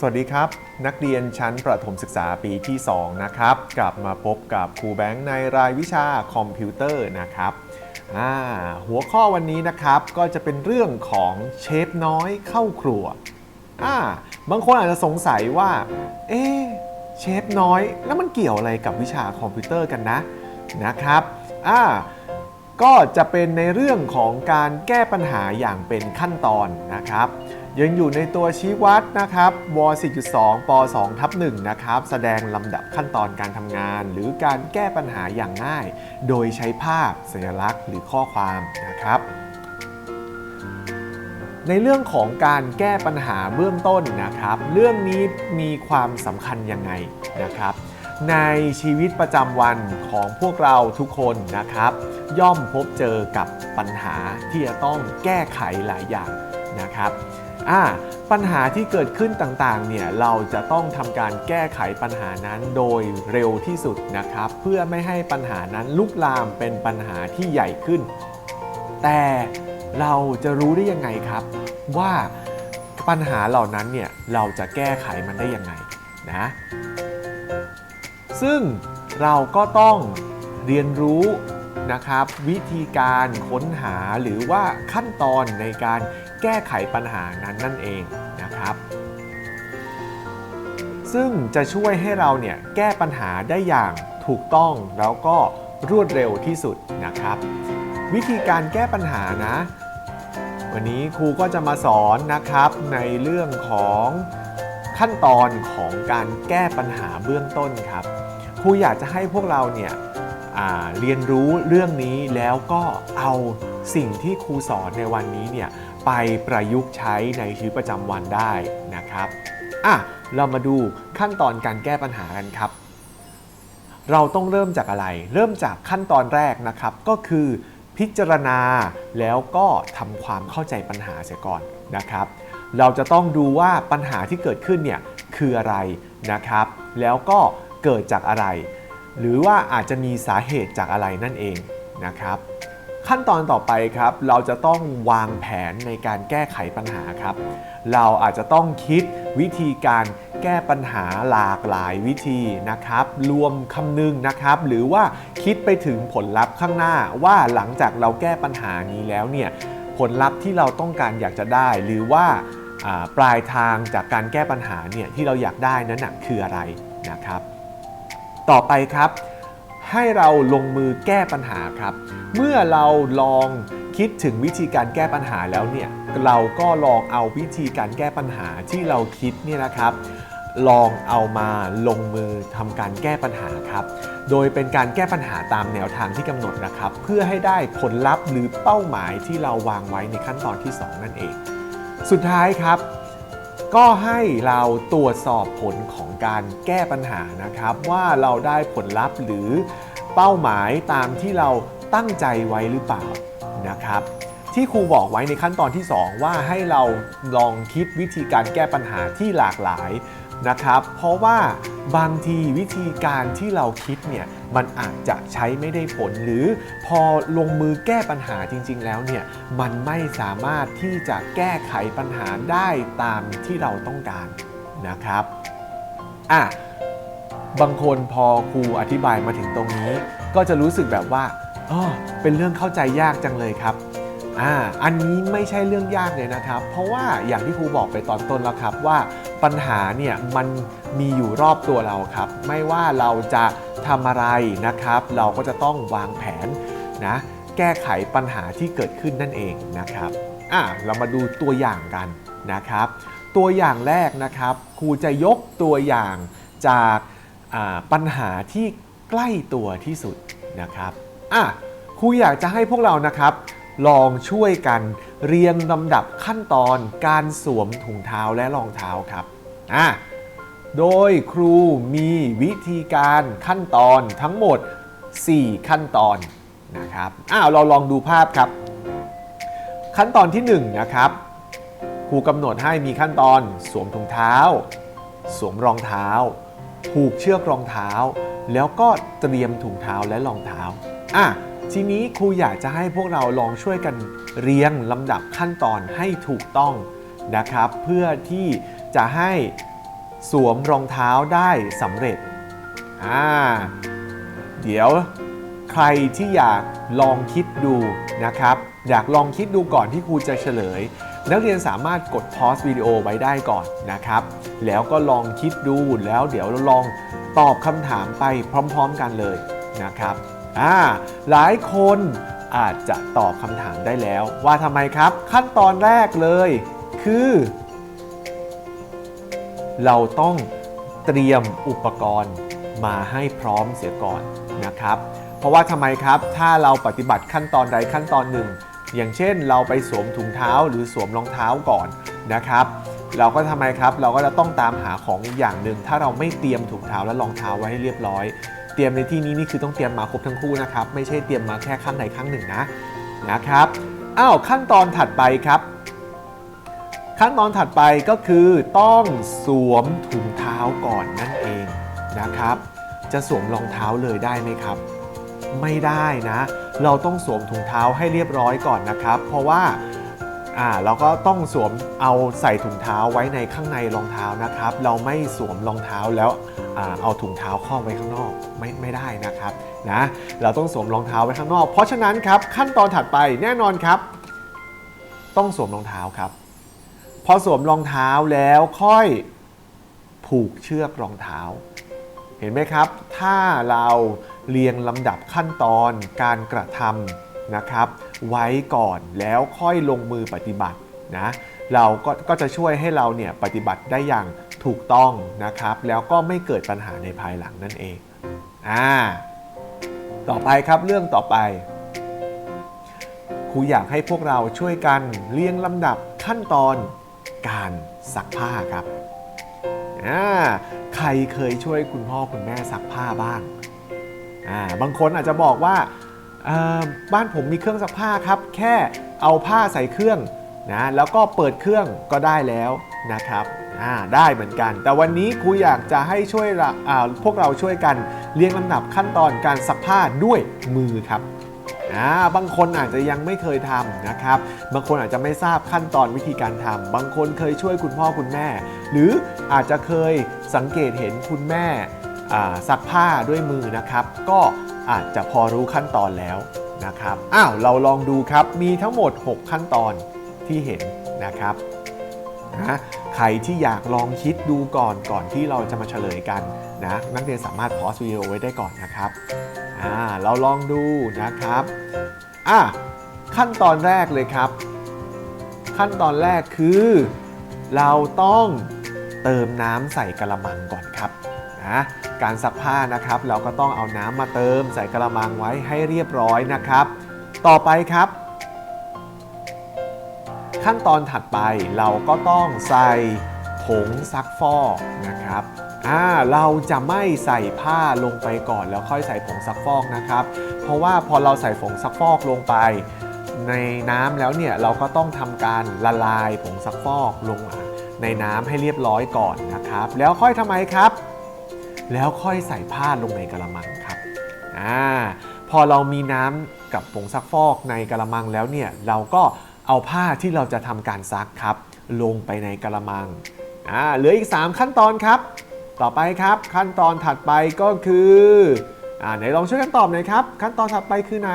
สวัสดีครับ นักเรียนชั้นประถมศึกษาปีที่ 2 นะครับ กลับมาพบกับครูแบงค์ในรายวิชาคอมพิวเตอร์นะครับหัวข้อวันนี้นะครับก็จะเป็นเรื่องของเชฟน้อยเข้าครัวาบางคนอาจจะสงสัยว่า เอ๊เชฟน้อย แล้วมันเกี่ยวอะไรกับวิชาคอมพิวเตอร์กันนะนะครับอ่าก็จะเป็นในเรื่องของการแก้ปัญหาอย่างเป็นขั้นตอนนะครับ ยังอยู่ในตัวชี้วัดนะครับว4.2ป2ทับ1นะครับ แสดงลำดับขั้นตอนการทำงาน หรือการแก้ปัญหาอย่างง่าย โดยใช้ภาพ สัญลักษณ์ หรือข้อความนะครับ ในเรื่องของการแก้ปัญหาเบื้องต้นนะครับ เรื่องนี้มีความสำคัญยังไงนะครับ ในชีวิตประจำวันของพวกเราทุกคนนะครับ ย่อมพบเจอกับปัญหาที่จะต้องแก้ไขหลายอย่างนะครับ อ่าปัญหาที่เกิดขึ้นต่างๆ เนี่ย เราจะต้องทำการแก้ไขปัญหานั้นโดยเร็วที่สุดนะครับ เพื่อไม่ให้ปัญหานั้นลุกลามเป็นปัญหาที่ใหญ่ขึ้น แต่เราจะรู้ได้ยังไงครับ ว่าปัญหาเหล่านั้นเนี่ย เราจะแก้ไขมันได้ยังไงนะ ซึ่งเราก็ต้องเรียนรู้ นะครับ วิธีการค้นหาหรือว่าขั้นตอนในการแก้ไขปัญหานั้นนั่นเองนะครับ ซึ่งจะช่วยให้เราเนี่ยแก้ปัญหาได้อย่างถูกต้องแล้วก็รวดเร็วที่สุดนะครับ วิธีการแก้ปัญหานะ วันนี้ครูก็จะมาสอนนะครับในเรื่องของขั้นตอนของการแก้ปัญหาเบื้องต้นครับครูอยากจะให้พวกเราเนี่ย เรียนรู้เรื่องนี้แล้วก็เอาสิ่งที่ครูสอนในวันนี้เนี่ยไปประยุกต์ใช้ในชีวิตประจำวันได้นะครับอะเรามาดูขั้นตอนการแก้ปัญหากันครับ เราต้องเริ่มจากอะไร เริ่มจากขั้นตอนแรกนะครับ ก็คือพิจารณาแล้วก็ทำความเข้าใจปัญหาเสียก่อนนะครับ เราจะต้องดูว่าปัญหาที่เกิดขึ้นเนี่ยคืออะไรนะครับ แล้วก็เกิดจากอะไร หรือว่าอาจจะมีสาเหตุจากอะไรนั่นเองนะครับ ขั้นตอนต่อไปครับ เราจะต้องวางแผนในการแก้ไขปัญหาครับ เราอาจจะต้องคิดวิธีการแก้ปัญหาหลากหลายวิธีนะครับ รวมคำนึงนะครับ หรือว่าคิดไปถึงผลลัพธ์ข้างหน้าว่าหลังจากเราแก้ปัญหานี้แล้วเนี่ยผลลัพธ์ที่เราต้องการอยากจะได้ หรือว่าปลายทางจากการแก้ปัญหาเนี่ยที่เราอยากได้นั้นนะคืออะไรนะครับ ต่อไปครับ ให้เราลงมือแก้ปัญหาครับ เมื่อเราลองคิดถึงวิธีการแก้ปัญหาแล้วเนี่ยเราก็ลองเอาวิธีการแก้ปัญหาที่เราคิดเนี่ยนะครับ ลองเอามาลงมือทำการแก้ปัญหาครับ โดยเป็นการแก้ปัญหาตามแนวทางที่กำหนดนะครับ เพื่อให้ได้ผลลัพธ์หรือเป้าหมายที่เราวางไว้ในขั้นตอนที่ 2 นั่นเอง สุดท้ายครับ ก็ให้เราตรวจสอบผลของการแก้ปัญหานะครับ ว่าเราได้ผลลัพธ์หรือเป้าหมายตามที่เราตั้งใจไว้หรือเปล่านะครับ ที่ครูบอกไว้ในขั้นตอนที่ 2 ว่าให้เราลองคิดวิธีการแก้ปัญหาที่หลากหลาย นะครับ เพราะว่าบางทีวิธีการที่เราคิดเนี่ยมันอาจจะใช้ไม่ได้ผล หรือพอลงมือแก้ปัญหาจริง ๆ แล้วเนี่ยมันไม่สามารถที่จะแก้ไขปัญหาได้ตามที่เราต้องการนะครับอะบางคนพอครูอธิบายมาถึงตรงนี้ ก็จะรู้สึกแบบว่าอ๋อเป็นเรื่องเข้าใจยากจังเลยครับ อ่าอันนี้ไม่ใช่เรื่องยากเลยนะครับ เพราะว่าอย่างที่ครูบอกไปตอนต้นแล้วครับว่าปัญหาเนี่ยมันมีอยู่รอบตัวเราครับ ไม่ว่าเราจะทำอะไรนะครับ เราก็จะต้องวางแผนนะแก้ไขปัญหาที่เกิดขึ้นนั่นเองนะครับอ่าเรามาดูตัวอย่างกันนะครับ ตัวอย่างแรกนะครับ ครูจะยกตัวอย่างจากปัญหาที่ใกล้ตัวที่สุดนะครับอะครูอยากจะให้พวกเรานะครับ ลองช่วยกันเรียงลำดับขั้นตอนการสวมถุงเท้าและรองเท้าครับอะโดยครูมีวิธีการขั้นตอนทั้งหมด 4 ขั้นตอนนะครับอ้าวเราลองดูภาพครับ ขั้นตอนที่1นะครับครูกำหนดให้มีขั้นตอนสวมถุงเท้า สวมรองเท้า ผูกเชือกรองเท้า แล้วก็เตรียมถุงเท้าและรองเท้าอะ ทีนี้ครูอยากจะให้พวกเราลองช่วยกันเรียงลำดับขั้นตอนให้ถูกต้องนะครับ เพื่อที่จะให้สวมรองเท้าได้สำเร็จอ่าเดี๋ยวใครที่อยากลองคิดดูนะครับ อยากลองคิดดูก่อนที่ครูจะเฉลย นักเรียนสามารถกดพอสวิดีโอไว้ได้ก่อนนะครับ แล้วก็ลองคิดดูแล้วเดี๋ยวเราลองตอบคำถามไปพร้อม ๆ กันเลยนะครับ อ่าหลายคนอาจจะตอบคำถามได้แล้ว ว่าทำไมครับ ขั้นตอนแรกเลย คือ เราต้องเตรียมอุปกรณ์มาให้พร้อมเสียก่อนนะครับ เพราะว่าทำไมครับ ถ้าเราปฏิบัติขั้นตอนใดขั้นตอนหนึ่ง อย่างเช่น เราไปสวมถุงเท้าหรือสวมรองเท้าก่อนนะครับ เราก็ทำไมครับ เราก็จะต้องตามหาของอีกอย่างหนึ่งถ้าเราไม่เตรียมถุงเท้าและรองเท้าไว้ให้เรียบร้อย ตรียมในที่นี้นี่คือต้องเตรียมมาครบทั้งคู่นะครับ ไม่ใช่เตรียมมาแค่ข้างใดข้างหนึ่งนะนะครับอ้าวขั้นตอนถัดไปครับ ขั้นตอนถัดไปก็คือต้องสวมถุงเท้าก่อนนั่นเองนะครับ จะสวมรองเท้าเลยได้ไหมครับ ไม่ได้นะ เราต้องสวมถุงเท้าให้เรียบร้อยก่อนนะครับ เพราะว่า อ่าเราก็ต้องสวมเอาใส่ถุงเท้าไว้ในข้างในรองเท้านะครับ เราไม่สวมรองเท้าแล้วอเอาถุงเท้าครอบไว้ข้างนอกไม่ไม่ได้นะครับนะเราต้องสวมรองเท้าไว้ข้างนอก เพราะฉะนั้นครับขั้นตอนถัดไปแน่นอนครับ ต้องสวมรองเท้าครับ พอสวมรองเท้าแล้วค่อยผูกเชือกรองเท้า เห็นไหมครับ ถ้าเราเรียงลำดับขั้นตอนการกระทำนะครับ ไว้ก่อนแล้วค่อยลงมือปฏิบัตินะเราก็ก็จะช่วยให้เราเนี่ยปฏิบัติได้อย่างถูกต้องนะครับ แล้วก็ไม่เกิดปัญหาในภายหลังนั่นเองอ่าต่อไปครับเรื่องต่อไปครูอยากให้พวกเราช่วยกันเรียงลำดับขั้นตอนการซักผ้าครับอ่าใครเคยช่วยคุณพ่อคุณแม่ซักผ้าบ้างอ่าบางคนอาจจะบอกว่า บ้านผมมีเครื่องซักผ้าครับ แค่เอาผ้าใส่เครื่องนะแล้วก็เปิดเครื่องก็ได้แล้วนะครับได้เหมือนกัน แต่วันนี้ครูอยากจะให้ช่วยละอ่าพวกเราช่วยกันเรียงลำดับขั้นตอนการซักผ้าด้วยมือครับบางคนอาจจะยังไม่เคยทำนะครับ บางคนอาจจะไม่ทราบขั้นตอนวิธีการทำบางคนเคยช่วยคุณพ่อคุณแม่ หรืออาจจะเคยสังเกตเห็นคุณแม่ ซักผ้าด้วยมือนะครับ ก็อาจจะพอรู้ขั้นตอนแล้วนะครับอ้าวเราลองดูครับมีทั้งหมด 6 ขั้นตอนที่เห็นนะครับนะใครที่อยากลองคิดดูก่อนก่อนที่เราจะมาเฉลยกันนะนักเรียนสามารถพอสวิดีโอไว้ได้ก่อนนะครับอ่าเราลองดูนะครับอะขั้นตอนแรกเลยครับ ขั้นตอนแรกคือ เราต้องเติมน้ำใส่กระมังก่อนครับ นะการซักผ้านะครับ เราก็ต้องเอาน้ำมาเติมใส่กระมังไว้ให้เรียบร้อยนะครับ ต่อไปครับ ขั้นตอนถัดไปเราก็ต้องใส่ผงซักฟอกนะครับอ่าเราจะไม่ใส่ผ้าลงไปก่อน แล้วค่อยใส่ผงซักฟอกนะครับ เพราะว่าพอเราใส่ผงซักฟอกลงไป ในน้ำแล้วเนี่ยเราก็ต้องทำการละลายผงซักฟอกลงในน้ำให้เรียบร้อยก่อนนะครับ แล้วค่อยทำไมครับ แล้วค่อยใส่ผ้าลงในกระมังครับอ่าพอเรามีน้ำกับผงซักฟอกในกระมังแล้วเนี่ยเราก็เอาผ้าที่เราจะทำการซักครับ ลงไปในกระมังอ่าเหลืออีก 3 ขั้นตอนครับ ต่อไปครับขั้นตอนถัดไปก็คืออ่าไหนลองช่วยกันตอบหน่อยครับ ขั้นตอนถัดไปคือไหน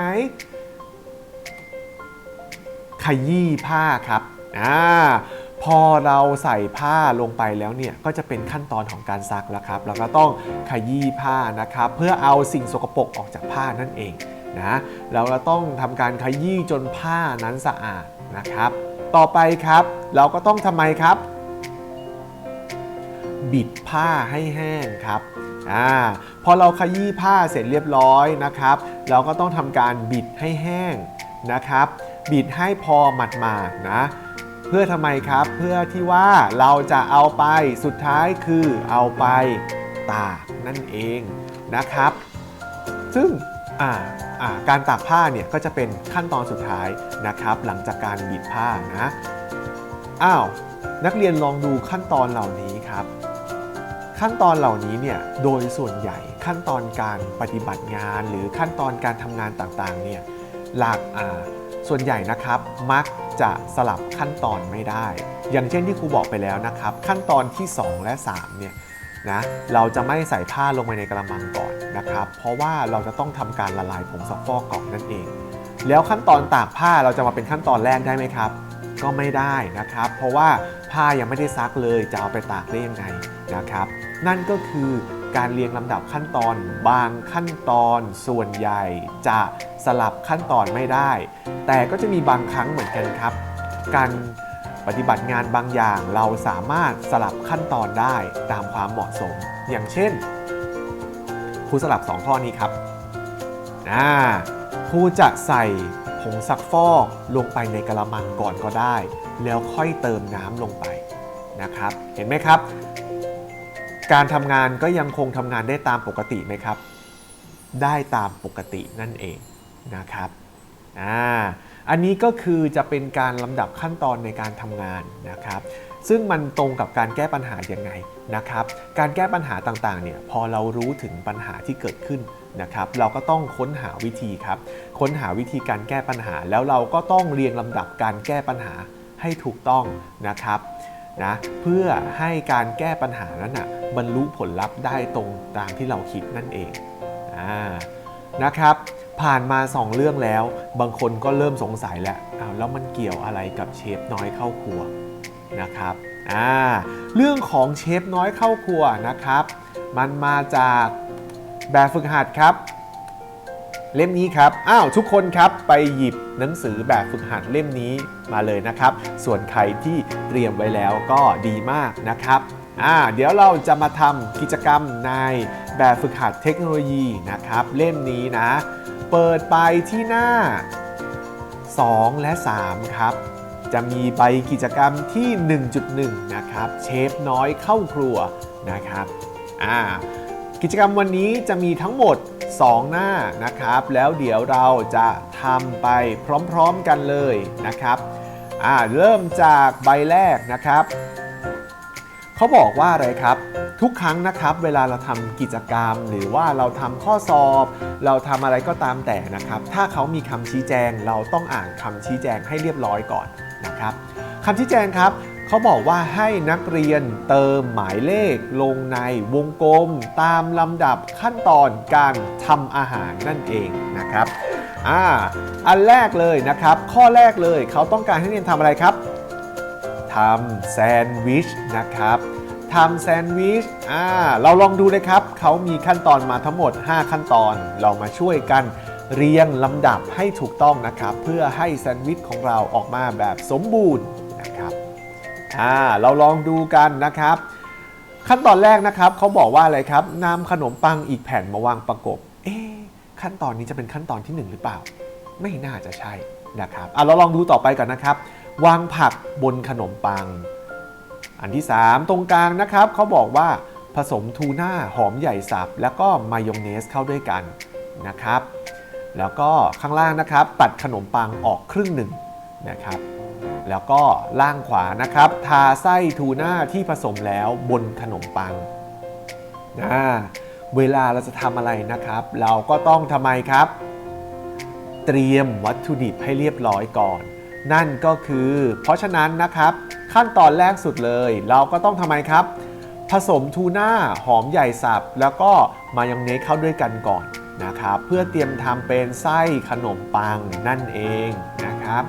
ขยี้ผ้าครับอ่า พอเราใส่ผ้าลงไปแล้วเนี่ยก็จะเป็นขั้นตอนของการซักแล้วครับแล้วก็ต้องขยี้ผ้านะครับ เพื่อเอาสิ่งสกปรกออกจากผ้านั่นเองนะเราต้องทำการขยี้จนผ้านั้นสะอาดนะครับ ต่อไปครับเราก็ต้องทำไมครับ บิดผ้าให้แห้งครับอ่าพอเราขยี้ผ้าเสร็จเรียบร้อยนะครับ เราก็ต้องทำการบิดให้แห้งนะครับ บิดให้พอหมาดๆนะ พื่อทำไมครับ เพื่อที่ว่าเราจะเอาไปสุดท้ายคือเอาไปตากนั่นเองนะครับ ซึ่งการตากผ้าเนี่ยก็จะเป็นขั้นตอนสุดท้ายนะครับ หลังจากการบิดผ้านะอ้าวนักเรียนลองดูขั้นตอนเหล่านี้ครับ ขั้นตอนเหล่านี้เนี่ยโดยส่วนใหญ่ขั้นตอนการปฏิบัติงาน หรือขั้นตอนการทำงานต่างๆเนี่ยหลักอ่า ส่วนใหญ่นะครับมักจะสลับขั้นตอนไม่ได้ อย่างเช่นที่ครูบอกไปแล้วนะครับ ขั้นตอนที่ 2 และ 3 เนี่ยนะเราจะไม่ใส่ผ้าลงไปในกระมังก่อนนะครับ เพราะว่าเราจะต้องทำการละลายผงซักฟอกก่อนนั่นเอง แล้วขั้นตอนตากผ้าเราจะมาเป็นขั้นตอนแรกได้ไหมครับ ก็ไม่ได้นะครับ เพราะว่าผ้ายังไม่ได้ซักเลยจะเอาไปตากได้ยังไงนะครับ นั่นก็คือ การเรียงลำดับขั้นตอนบางขั้นตอนส่วนใหญ่จะสลับขั้นตอนไม่ได้ แต่ก็จะมีบางครั้งเหมือนกันครับ การปฏิบัติงานบางอย่างเราสามารถสลับขั้นตอนได้ตามความเหมาะสม อย่างเช่นครูสลับ 2 ข้อนี้ครับครูจะใส่ผงซักฟอกลงไปในกระมังก่อนก็ได้ แล้วค่อยเติมน้ำลงไปนะครับ เห็นไหมครับ การทำงานก็ยังคงทำงานได้ตามปกติไหมครับ ได้ตามปกตินั่นเองนะครับอ่าอันนี้ก็คือจะเป็นการลำดับขั้นตอนในการทำงานนะครับ ซึ่งมันตรงกับการแก้ปัญหายังไงนะครับ การแก้ปัญหาต่างๆเนี่ยพอเรารู้ถึงปัญหาที่เกิดขึ้นนะครับ เราก็ต้องค้นหาวิธีครับ ค้นหาวิธีการแก้ปัญหา แล้วเราก็ต้องเรียงลำดับการแก้ปัญหาให้ถูกต้องนะครับ นะเพื่อให้การแก้ปัญหานั้นนะบรรลุผลลัพธ์ได้ตรงตามที่เราคิดนั่นเองอานะครับผ่านมา 2 เรื่องแล้ว บางคนก็เริ่มสงสัยแล้วอ้าวแล้วมันเกี่ยวอะไรกับเชฟน้อยเข้าครัวนะครับอ่าเรื่องของเชฟน้อยเข้าครัวนะครับ มันมาจากแบบฝึกหัดครับ เล่มนี้ครับ อ้าวทุกคนครับไปหยิบหนังสือแบบฝึกหัดเล่มนี้มาเลยนะครับ ส่วนใครที่เตรียมไว้แล้วก็ดีมากนะครับอ่าเดี๋ยวเราจะมาทำกิจกรรมในแบบฝึกหัดเทคโนโลยีนะครับ เล่มนี้นะ เปิดไปที่หน้า 2 และ 3 ครับ จะมีใบกิจกรรมที่ 1.1 นะครับ เชฟน้อยเข้าครัวนะครับอ่า กิจกรรมวันนี้จะมีทั้งหมด 2 หน้านะครับ แล้วเดี๋ยวเราจะทำไปพร้อมๆกันเลยนะครับอ่าเริ่มจากใบแรกนะครับเขาบอกว่าอะไรครับ ทุกครั้งนะครับเวลาเราทำกิจกรรม หรือว่าเราทำข้อสอบ เราทำอะไรก็ตามแต่นะครับ ถ้าเขามีคำชี้แจง เราต้องอ่านคำชี้แจงให้เรียบร้อยก่อนนะครับคำชี้แจงครับ เขาบอกว่าให้นักเรียนเติมหมายเลข ลงในวงกลม ตามลำดับขั้นตอนการทำอาหารนั่นเองนะครับอ่าอันแรกเลยนะครับ ข้อแรกเลยเขาต้องการให้นักเรียนทำอะไรครับทำแซนด์วิชนะครับทำแซนด์วิชอ่าเราลองดูเลยครับ เขามีขั้นตอนมาทั้งหมด 5 ขั้นตอน เรามาช่วยกันเรียงลำดับให้ถูกต้องนะครับ เพื่อให้แซนด์วิชของเราออกมาแบบสมบูรณ์ อ่าเราลองดูกันนะครับ ขั้นตอนแรกนะครับเขาบอกว่าอะไรครับนำขนมปังอีกแผ่นมาวางประกบ เอ๊ขั้นตอนนี้จะเป็นขั้นตอนที่ 1 หรือเปล่า ไม่น่าจะใช่นะครับอะเราลองดูต่อไปก่อนนะครับ วางผักบนขนมปัง อันที่ 3 ตรงกลางนะครับเขาบอกว่าผสมทูน่าหอมใหญ่สับแล้วก็มายองเนสเข้าด้วยกันนะครับ แล้วก็ข้างล่างนะครับ ตัดขนมปังออกครึ่งหนึ่งนะครับ แล้วก็ล่างขวานะครับ ทาไส้ทูน่าที่ผสมแล้วบนขนมปังนะเวลาเราจะทำอะไรนะครับ เราก็ต้องทำไมครับ เตรียมวัตถุดิบให้เรียบร้อยก่อน นั่นก็คือ เพราะฉะนั้นนะครับ ขั้นตอนแรกสุดเลย เราก็ต้องทำไมครับ ผสมทูน่าหอมใหญ่สับ แล้วก็มายองเนสเข้าด้วยกันก่อนนะครับ เพื่อเตรียมทำเป็นไส้ขนมปังนั่นเองนะครับ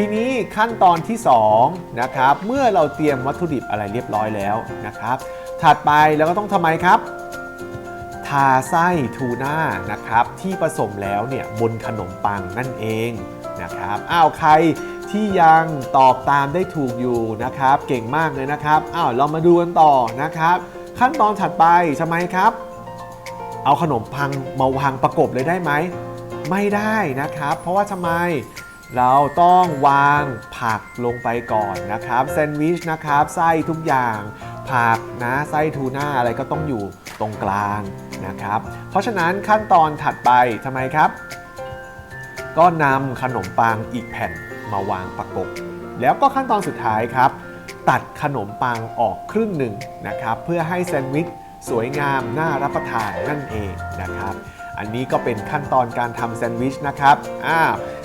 ทีนี้ขั้นตอนที่2นะครับเมื่อเราเตรียมวัตถุดิบอะไรเรียบร้อยแล้วนะครับ ถัดไปเราก็ต้องทำไมครับ ทาไส้ทูน่านะครับที่ผสมแล้วเนี่ยบนขนมปังนั่นเองนะครับอ้าวใครที่ยังตอบตามได้ถูกอยู่นะครับ เก่งมากเลยนะครับอ้าวเรามาดูกันต่อนะครับ ขั้นตอนถัดไปทำไมครับ เอาขนมปังมาวางประกบเลยได้ไหมไม่ได้นะครับ เพราะว่าทำไม เราต้องวางผักลงไปก่อนนะครับแซนด์วิชนะครับไส้ทุกอย่างผักนะไส้ทูน่าอะไรก็ต้องอยู่ตรงกลางนะครับ เพราะฉะนั้นขั้นตอนถัดไปทำไมครับ ก็นำขนมปังอีกแผ่นมาวางประกบแล้วก็ขั้นตอนสุดท้ายครับ ตัดขนมปังออกครึ่งหนึ่งนะครับ เพื่อให้แซนด์วิชสวยงามน่ารับประทานนั่นเองนะครับ อันนี้ก็เป็นขั้นตอนการทำแซนด์วิชนะครับอ้า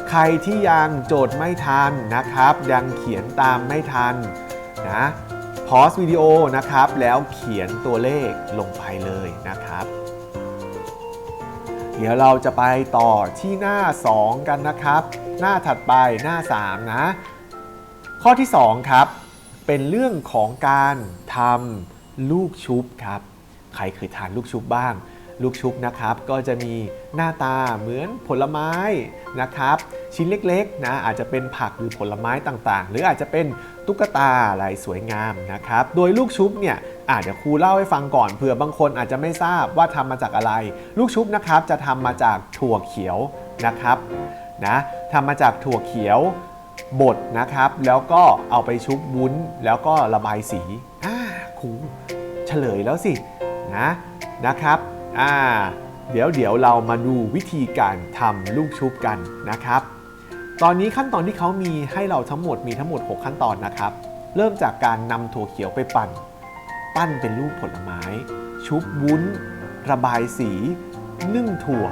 ใครที่ยังโจทย์ไม่ทันนะครับ ยังเขียนตามไม่ทันนะพอสวิดีโอนะครับ แล้วเขียนตัวเลขลงไปเลยนะครับ เดี๋ยวเราจะไปต่อที่หน้า 2 กันนะครับ หน้าถัดไปหน้า 3 นะ ข้อที่ 2 ครับ เป็นเรื่องของการทำลูกชุบครับ ใครเคยทานลูกชุบบ้าง ลูกชุบนะครับก็จะมีหน้าตาเหมือนผลไม้นะครับ ชิ้นเล็กๆนะอาจจะเป็นผักหรือผลไม้ต่างๆ หรืออาจจะเป็นตุ๊กตาลายสวยงามนะครับโดยลูกชุบเนี่ยอาจจะเดี๋ยวครูเล่าให้ฟังก่อนเผื่อบางคนอาจจะไม่ทราบว่าทำมาจากอะไร ลูกชุบนะครับจะทำมาจากถั่วเขียวนะครับนะทำมาจากถั่วเขียวบดนะครับ แล้วก็เอาไปชุบวุ้น แล้วก็ระบายสีอ่าครูเฉลยแล้วสินะนะครับ อ่าเดี๋ยวเดี๋ยวเรามาดูวิธีการทำลูกชุบกันนะครับ ตอนนี้ขั้นตอนที่เขามีให้เราทั้งหมดมีทั้งหมด 6 ขั้นตอนนะครับ เริ่มจากการนำถั่วเขียวไปปั่น ปั้นเป็นรูปผลไม้ ชุบวุ้น ระบายสี นึ่งถั่ว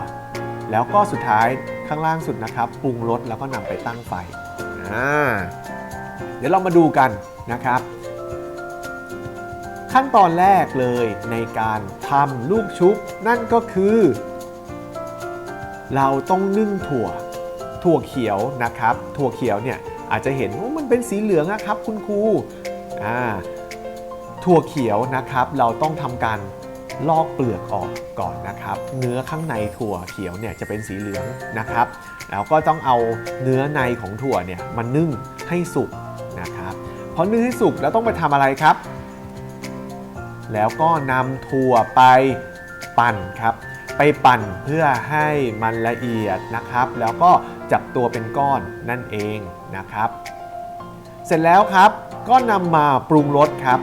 แล้วก็สุดท้ายข้างล่างสุดนะครับ ปรุงรสแล้วก็นำไปตั้งไฟอ่าเดี๋ยวเรามาดูกันนะครับ ขั้นตอนแรกเลยในการทำลูกชุบ นั่นก็คือ เราต้องนึ่งถั่ว ถั่วเขียวนะครับ ถั่วเขียวเนี่ยอาจจะเห็นว่ามันเป็นสีเหลืองนะครับ คุณครูอ่าถั่วเขียวนะครับ เราต้องทำการลอกเปลือกออกก่อนนะครับ เนื้อข้างในถั่วเขียวเนี่ยจะเป็นสีเหลืองนะครับ แล้วก็ต้องเอาเนื้อในของถั่วเนี่ยมานึ่งให้สุกนะครับพอนึ่งให้สุกแล้วต้องไปทำอะไรครับ แล้วก็นำถั่วไปปั่นครับ ไปปั่นเพื่อให้มันละเอียดนะครับ แล้วก็จับตัวเป็นก้อนนั่นเองนะครับ เสร็จแล้วครับก็นำมาปรุงรสครับ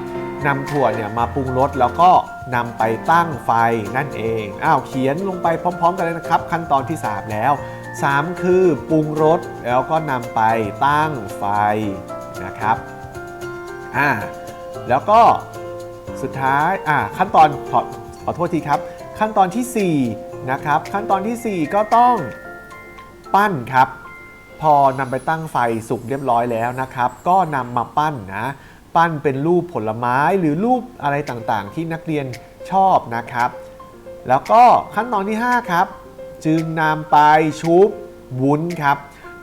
นำถั่วเนี่ยมาปรุงรสแล้วก็นำไปตั้งไฟนั่นเอง อ้าวเขียนลงไปพร้อม ๆ กันเลยนะครับ ขั้นตอนที่ 3 แล้ว 3 คือปรุงรสแล้วก็นำไปตั้งไฟนะครับอ่าแล้วก็ สุดท้ายอ่าขั้นตอนขอขอโทษทีครับ ขั้นตอนทีสี่4นะครับขั้นตอนทีสี่ 4 ก็ต้องปั้นครับ พอนำไปตั้งไฟสุกเรียบร้อยแล้วนะครับ ก็นำมาปั้นนะปั้นเป็นรูปผลไม้หรือรูปอะไรต่างๆ ที่นักเรียนชอบนะครับ แล้วก็ขั้นตอนที่ 5 ครับ จึงนำไปชุบวุ้นครับ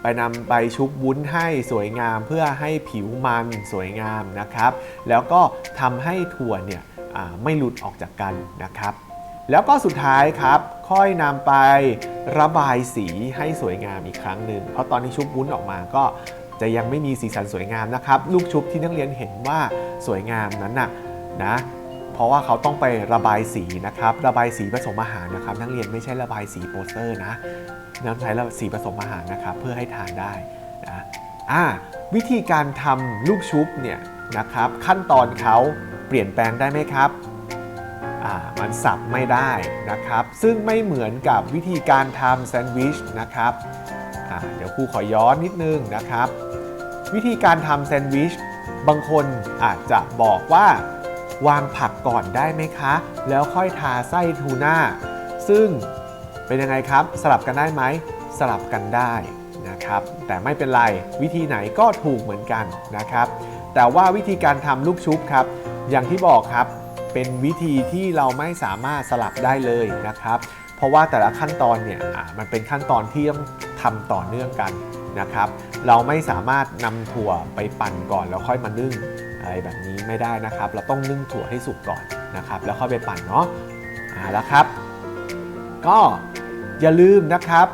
ไปนำไปชุบวุ้นให้สวยงามเพื่อให้ผิวมันสวยงามนะครับ แล้วก็ทำให้ถั่วเนี่ยไม่หลุดออกจากกันนะครับ แล้วก็สุดท้ายครับ ค่อยนำไประบายสีให้สวยงามอีกครั้งหนึ่งเพราะตอนที่ชุบวุ้นออกมาก็จะยังไม่มีสีสันสวยงามนะครับ ลูกชุบที่นักเรียนเห็นว่าสวยงามนั้นนะนะ เพราะว่าเขาต้องไประบายสีนะครับ ระบายสีผสมอาหารนะครับ นักเรียนไม่ใช่ระบายสีโปสเตอร์นะน้ำใช้สีผสมอาหารนะครับ เพื่อให้ทานได้นะอ่าวิธีการทำลูกชุบเนี่ยนะครับ ขั้นตอนเขาเปลี่ยนแปลงได้ไหมครับอ่ามันสับไม่ได้นะครับ ซึ่งไม่เหมือนกับวิธีการทำแซนด์วิชนะครับอ่าเดี๋ยวครูขอย้อนนิดนึงนะครับ วิธีการทำแซนด์วิชบางคนอาจจะบอกว่า วางผักก่อนได้ไหมคะ แล้วค่อยทาไส้ทูน่า ซึ่งเป็นยังไงครับ สลับกันได้ไหม สลับกันได้นะครับ แต่ไม่เป็นไร วิธีไหนก็ถูกเหมือนกันนะครับ แต่ว่าวิธีการทำลูกชุบครับ อย่างที่บอกครับ เป็นวิธีที่เราไม่สามารถสลับได้เลยนะครับ เพราะว่าแต่ละขั้นตอนเนี่ยมันเป็นขั้นตอนที่ต้องทำต่อเนื่องกันนะครับ เราไม่สามารถนำถั่วไปปั่นก่อนแล้วค่อยมานึ่ง อะไรแบบนี้ไม่ได้นะครับ เราต้องนึ่งถั่วให้สุกก่อนนะครับ แล้วค่อยไปปั่นเนาะอ่าแล้วครับ ก็อย่าลืมนะครับ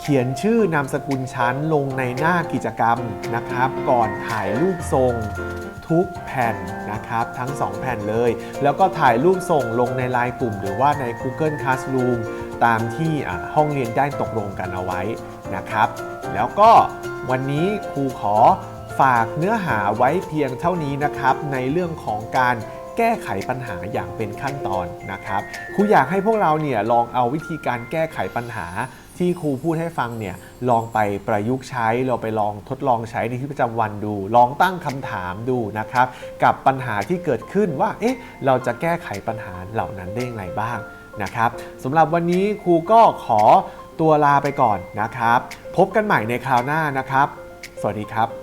เขียนชื่อนามสกุลชั้นลงในหน้ากิจกรรมนะครับ ก่อนถ่ายรูปทรงทุกแผ่นนะครับทั้ง 2 แผ่นเลย แล้วก็ถ่ายรูปส่งลงในไลน์กลุ่ม หรือว่าใน Google Classroom ตามที่ห้องเรียนได้ตกลงกันเอาไว้นะครับ แล้วก็วันนี้ครูขอ ฝากเนื้อหาไว้เพียงเท่านี้นะครับในเรื่องของการแก้ไขปัญหาอย่างเป็นขั้นตอนนะครับครูอยากให้พวกเราเนี่ยลองเอาวิธีการแก้ไขปัญหาที่ครูพูดให้ฟังเนี่ยลองไปประยุกต์ใช้เราไปลองทดลองใช้ในชีวิตประจำวันดู ลองตั้งคำถามดูนะครับ กับปัญหาที่เกิดขึ้นว่าเอ๊ะเราจะแก้ไขปัญหาเหล่านั้นได้อย่างไรบ้างนะครับสำหรับวันนี้ครูก็ขอตัวลาไปก่อนนะครับ พบกันใหม่ในคราวหน้านะครับ สวัสดีครับ